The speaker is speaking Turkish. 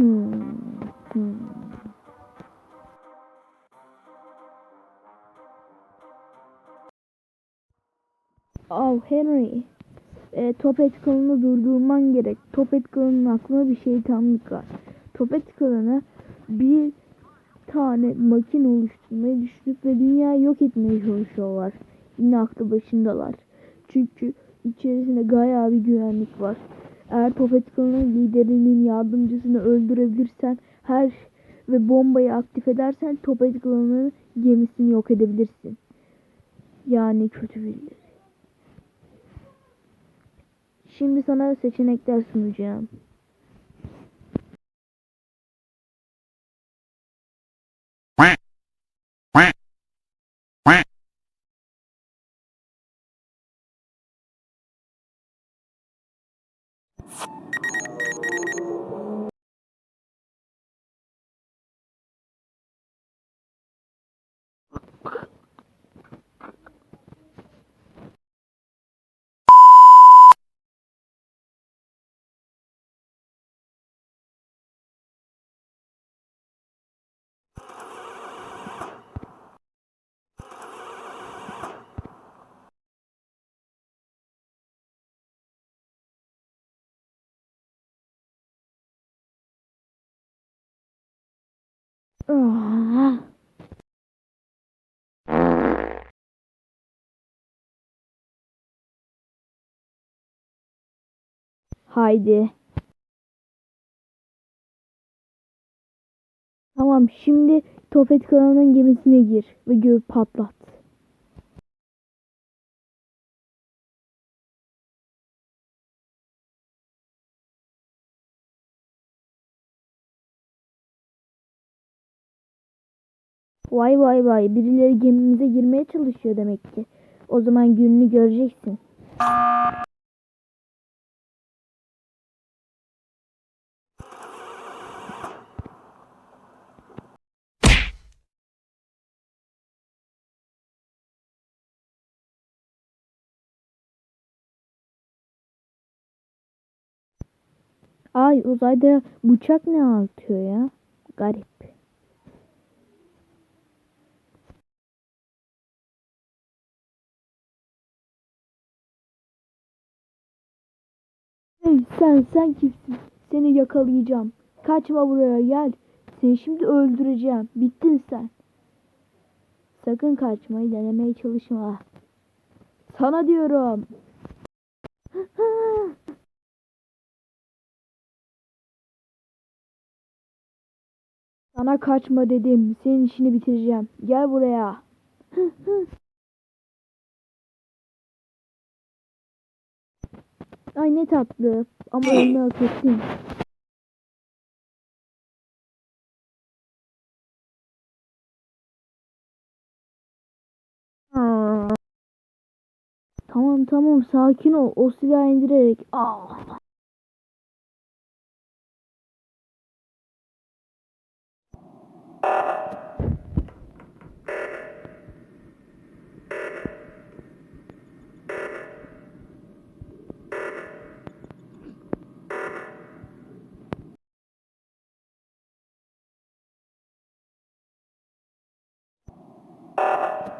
Hmm. Hmm. Oh Henry. E, Topet kılını durdurman gerek. Topet kılının aklına bir şeytanlık var. Topet kılını bir tane makine oluşturmayı düşünüp ve dünyayı yok etmeye çalışıyorlar. Yine aklı başındalar. Çünkü içerisinde gaya bir güvenlik var. Eğer Topet kılının liderinin yardımcısını öldürebilirsen her ve bombayı aktif edersen Topet kılının gemisini yok edebilirsin. Yani kötü birileri. Şimdi sana seçenekler sunacağım. Haydi. Tamam şimdi Topet Kalan'ın gemisine gir ve göğü patlat. Vay vay vay birileri gemimize girmeye çalışıyor demek ki. O zaman gününü göreceksin. Ay uzayda bıçak ne atıyor ya? Garip. Sen sen kimsin? Seni yakalayacağım. Kaçma buraya gel. Seni şimdi öldüreceğim. Bittin sen. Sakın kaçmayı denemeye çalışma. Sana diyorum. Sana kaçma dedim. Senin işini bitireceğim. Gel buraya. Ay ne tatlı. Ama onu hak ettin. Tamam tamam sakin ol. O silahı indirerek. Ah. you